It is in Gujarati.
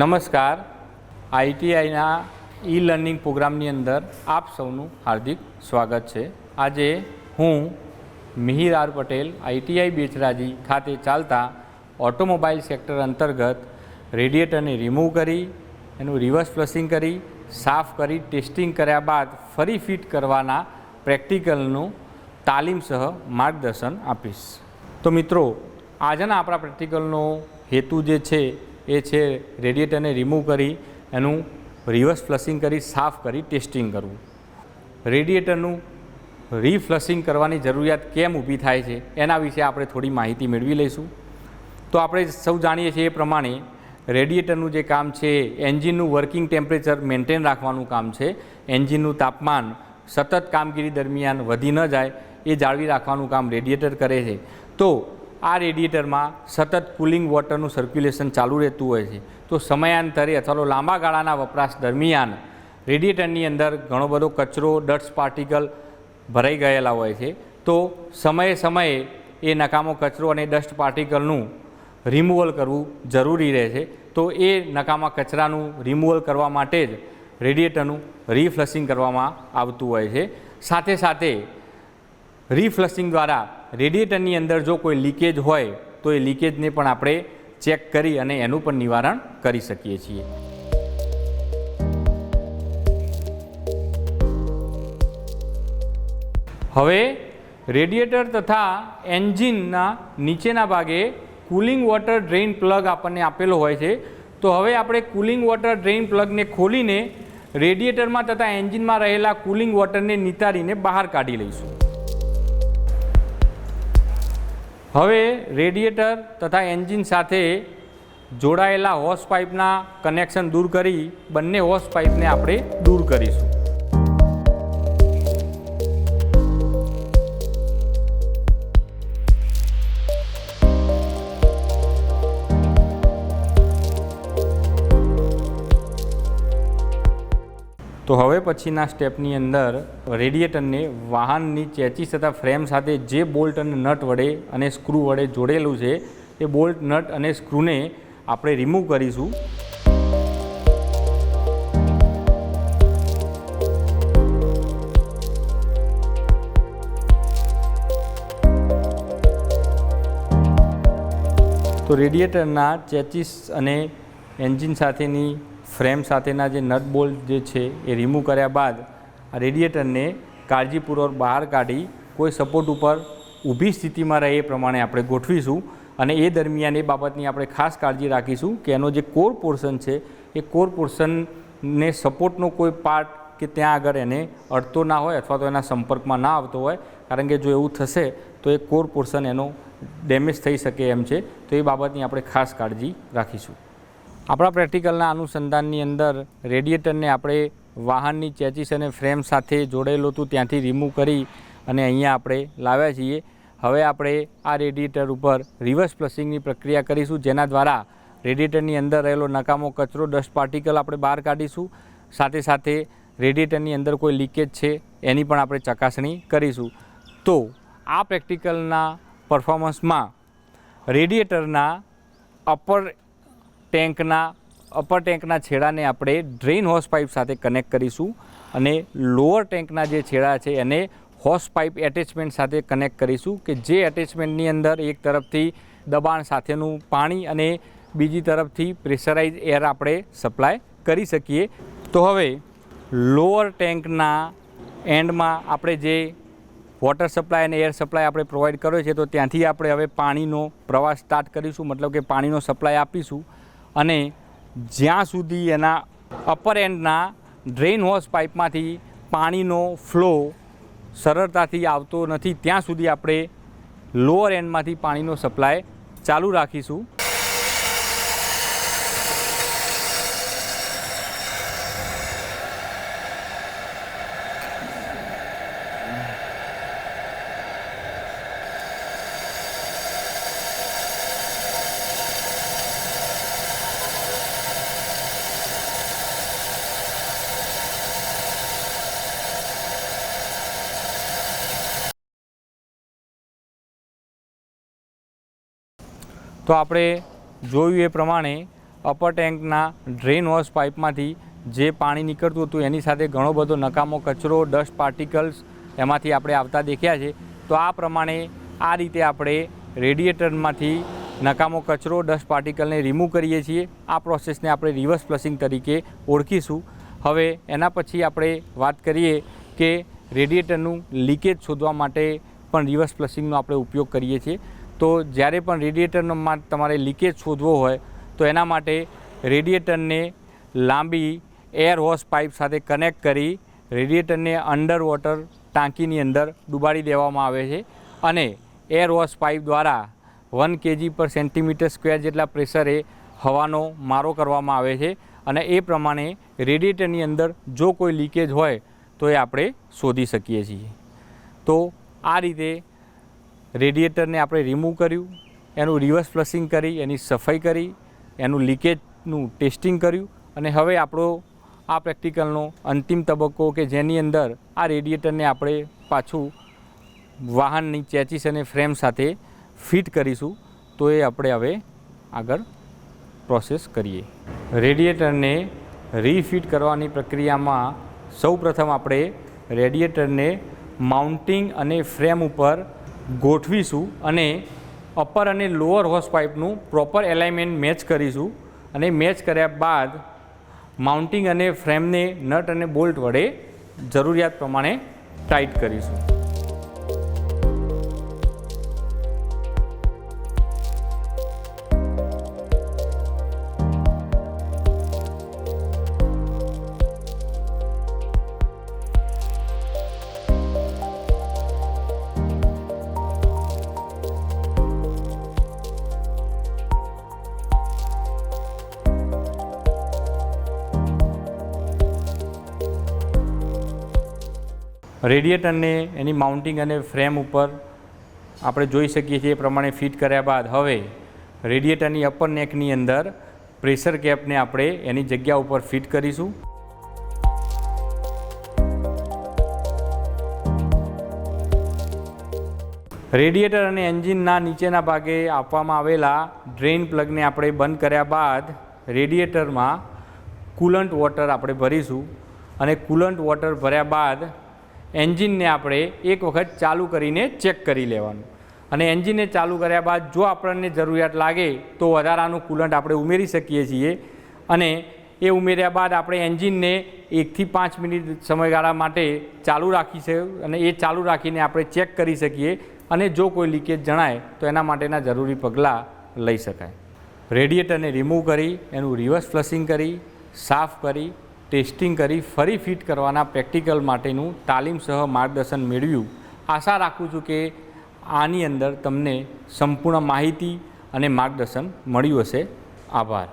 નમસ્કાર. આઈટીઆઈના ઈ લર્નિંગ પ્રોગ્રામની અંદર આપ સૌનું હાર્દિક સ્વાગત છે. આજે હું મિહિર આર પટેલ, આઈટીઆઈ બેચરાજી ખાતે ચાલતા ઓટોમોબાઈલ સેક્ટર અંતર્ગત રેડિએટરને રિમૂવ કરી, એનું રિવર્સ ફ્લશિંગ કરી, સાફ કરી, ટેસ્ટિંગ કર્યા બાદ ફરી ફિટ કરવાના પ્રેક્ટિકલનું તાલીમ સહ માર્ગદર્શન આપીશ. તો મિત્રો, આજના આપણા પ્રેક્ટિકલનો હેતુ જે છે એ છે રેડિએટરને રિમૂવ કરી, એનું રિવર્સ ફ્લશિંગ કરી, સાફ કરી ટેસ્ટિંગ કરવું. રેડિએટરનું રીફ્લશિંગ કરવાની જરૂરિયાત કેમ ઊભી થાય છે, એના વિશે આપણે થોડી માહિતી મેળવી લઈશું. તો આપણે સૌ જાણીએ છીએ એ પ્રમાણે રેડિએટરનું જે કામ છે, એન્જિનનું વર્કિંગ ટેમ્પરેચર મેન્ટેન રાખવાનું કામ છે. એન્જિનનું તાપમાન સતત કામગીરી દરમિયાન વધી ન જાય, એ જાળવી રાખવાનું કામ રેડિએટર કરે છે. તો આ રેડિએટરમાં સતત કુલિંગ વોટરનું સર્ક્યુલેશન ચાલુ રહેતું હોય છે. તો સમયાંતરે અથવા તો લાંબા ગાળાના વપરાશ દરમિયાન રેડિએટરની અંદર ઘણો બધો કચરો ડસ્ટ પાર્ટિકલ ભરાઈ ગયેલા હોય છે. તો સમયે સમયે એ નકામો કચરો અને ડસ્ટ પાર્ટિકલનું રિમૂવલ કરવું જરૂરી રહે છે. તો એ નકામા કચરાનું રિમૂવલ કરવા માટે જ રેડિએટરનું રીફ્લશિંગ કરવામાં આવતું હોય છે. સાથે સાથે રીફ્લશિંગ દ્વારા રેડિએટરની અંદર જો કોઈ લીકેજ હોય, તો એ લીકેજને પણ આપણે ચેક કરી અને એનું પણ નિવારણ કરી શકીએ છીએ. હવે, રેડિએટર તથા એન્જિનના નીચેના ભાગે કુલિંગ વોટર ડ્રેઇન પ્લગ આપણને આપેલો હોય છે. તો હવે આપણે કુલિંગ વોટર ડ્રેઇન પ્લગને ખોલીને રેડિએટરમાં તથા એન્જિનમાં રહેલા કુલિંગ વોટરને નિતારીને બહાર કાઢી લઈશું. હવે રેડિએટર તથા એન્જિન સાથે જોડાયેલા હોસ પાઇપના કનેક્શન દૂર કરી બંને હોસ પાઇપને આપણે દૂર કરીશું. તો હવે પછીના સ્ટેપની અંદર રેડિએટરને વાહનની ચેચી તથા ફ્રેમ સાથે જે બોલ્ટ અને નટ વડે અને સ્ક્રૂ વડે જોડેલું છે, એ બોલ્ટ, નટ અને સ્ક્રૂને આપણે રિમૂવ કરીશું. તો રેડિએટરના ચેચીસ અને એન્જિન સાથેની ફ્રેમ સાથેના જે નટ બોલ્ટ જે છે એ રિમૂવ કર્યા બાદ આ રેડિએટરને કાળજીપૂર્વક બહાર કાઢી કોઈ સપોર્ટ ઉપર ઊભી સ્થિતિમાં રહે એ પ્રમાણે આપણે ગોઠવીશું અને એ દરમિયાન એ બાબતની આપણે ખાસ કાળજી રાખીશું કે એનો જે કોર પોર્શન છે, એ કોર પોર્શનને સપોર્ટનો કોઈ પાર્ટ કે ત્યાં આગળ એને અડતો ના હોય અથવા તો એના સંપર્કમાં ના આવતો હોય. કારણ કે જો એવું થશે, તો એ કોર પોર્શન એનો ડેમેજ થઈ શકે એમ છે. તો એ બાબતની આપણે ખાસ કાળજી રાખીશું. આપણા પ્રેક્ટિકલના અનુસંધાનની અંદર રેડિએટરને આપણે વાહનની ચેચીસ અને ફ્રેમ સાથે જોડેલું હતું, ત્યાંથી રિમૂવ કરી અને અહીંયા આપણે લાવ્યા છીએ. હવે આપણે આ રેડિએટર ઉપર રિવર્સ ફ્લશિંગની પ્રક્રિયા કરીશું, જેના દ્વારા રેડિએટરની અંદર રહેલો નકામો કચરો ડસ્ટ પાર્ટિકલ આપણે બહાર કાઢીશું. સાથે સાથે રેડિએટરની અંદર કોઈ લીકેજ છે, એની પણ આપણે ચકાસણી કરીશું. તો આ પ્રેક્ટિકલના પરફોર્મન્સમાં રેડિએટરના અપર ટેન્કના, અપર ટેન્કના છેડાને આપણે ડ્રેઇન હોસ પાઇપ સાથે કનેક્ટ કરીશું અને લોઅર ટેન્કના જે છેડા છે એને હોસ પાઇપ એટેચમેન્ટ સાથે કનેક્ટ કરીશું કે જે એટેચમેન્ટની અંદર એક તરફથી દબાણ સાથેનું પાણી અને બીજી તરફથી પ્રેશરાઇઝ એર આપણે સપ્લાય કરી શકીએ. તો હવે લોઅર ટેન્કના એન્ડમાં આપણે જે વોટર સપ્લાય અને એર સપ્લાય આપણે પ્રોવાઈડ કર્યો છે તો ત્યાંથી આપણે હવે પાણીનો પ્રવાહ સ્ટાર્ટ કરીશું. મતલબ કે પાણીનો સપ્લાય આપીશું. અને જ્યાં સુધી એના અપર એન્ડના ડ્રેઇન હોસ પાઇપમાંથી પાણીનો ફ્લો સરળતાથી આવતો નથી, ત્યાં સુધી આપણે લોઅર એન્ડમાંથી પાણીનો સપ્લાય ચાલુ રાખીશું. તો આપણે જોયું એ પ્રમાણે અપર ટેન્કના ડ્રેન વોશ પાઇપમાંથી જે પાણી નીકળતું હતું એની સાથે ઘણો બધો નકામો કચરો ડસ્ટ પાર્ટિકલ્સ એમાંથી આપણે આવતા દેખ્યા છે. તો આ પ્રમાણે આ રીતે આપણે રેડિએટરમાંથી નકામો કચરો ડસ્ટ પાર્ટિકલને રિમૂવ કરીએ છીએ. આ પ્રોસેસને આપણે રિવર્સ ફ્લશિંગ તરીકે ઓળખીશું. હવે એના પછી આપણે વાત કરીએ કે રેડિએટરનું લીકેજ શોધવા માટે પણ રિવર્સ ફ્લશિંગનો આપણે ઉપયોગ કરીએ છીએ. તો જ્યારે પણ રેડિએટરમાં તમારે લીકેજ શોધવો હોય, તો એના માટે રેડિએટરને લાંબી એર હોસ પાઇપ સાથે કનેક્ટ કરી રેડિએટરને અંડર વોટર ટાંકીની અંદર ડૂબાડી દેવામાં આવે છે અને એર હોસ પાઇપ દ્વારા one KG per centimeter square જેટલા પ્રેશરે હવાનો મારો કરવામાં આવે છે અને એ પ્રમાણે રેડિએટરની અંદર જો કોઈ લીકેજ હોય, તો એ આપણે શોધી શકીએ છીએ. તો આ રીતે રેડિએટરને આપણે રિમૂવ કર્યું, એનું રિવર્સ ફ્લશિંગ કરી, એની સફાઈ કરી, એનું લીકેજનું ટેસ્ટિંગ કર્યું અને હવે આપણો આ પ્રેક્ટિકલનો અંતિમ તબક્કો કે જેની અંદર આ રેડિએટરને આપણે પાછું વાહનની ચેચીસ અને ફ્રેમ સાથે ફિટ કરીશું, તો એ આપણે હવે આગળ પ્રોસેસ કરીએ. રેડિએટરને રીફિટ કરવાની પ્રક્રિયામાં સૌપ્રથમ આપણે રેડિએટરને માઉન્ટિંગ અને ફ્રેમ ઉપર ગોઠવીશું અને અપર અને લોઅર હોસ પાઇપનું પ્રોપર એલાઇનમેન્ટ મેચ કરીશું. અને મેચ કર્યા બાદ માઉન્ટિંગ અને ફ્રેમને નટ અને બોલ્ટ વડે જરૂરિયાત પ્રમાણે ટાઈટ કરીશું. રેડિએટરને એની માઉન્ટિંગ અને ફ્રેમ ઉપર આપણે જોઈ શકીએ છીએ એ પ્રમાણે ફિટ કર્યા બાદ હવે રેડિએટરની અપર નેકની અંદર પ્રેશર કેપને આપણે એની જગ્યા ઉપર ફિટ કરીશું. રેડિએટર અને એન્જિનના નીચેના ભાગે આપવામાં આવેલા ડ્રેઇન પ્લગને આપણે બંધ કર્યા બાદ રેડિએટરમાં કુલન્ટ વોટર આપણે ભરીશું અને કુલન્ટ વોટર ભર્યા બાદ એન્જિનને આપણે એક વખત ચાલુ કરીને ચેક કરી લેવાનું. અને એન્જિનને ચાલુ કર્યા બાદ જો આપણને જરૂરિયાત લાગે તો વધારાનું કુલન્ટ આપણે ઉમેરી શકીએ છીએ. અને એ ઉમેર્યા બાદ આપણે એન્જિનને એકથી પાંચ મિનિટ સમયગાળા માટે ચાલુ રાખીશું અને એ ચાલુ રાખીને આપણે ચેક કરી શકીએ. અને જો કોઈ લીકેજ જણાય તો એના માટેના જરૂરી પગલાં લઈ શકાય. રેડિએટરને રિમૂવ કરી, એનું રિવર્સ ફ્લશિંગ કરી, સાફ કરી ટેસ્ટિંગ કરી ફરી ફિટ કરવાના પ્રેક્ટિકલ માટેનું તાલીમ સહ માર્ગદર્શન મેળવ્યું. આશા રાખું છું કે આની અંદર તમને સંપૂર્ણ માહિતી અને માર્ગદર્શન મળ્યું હશે. આભાર.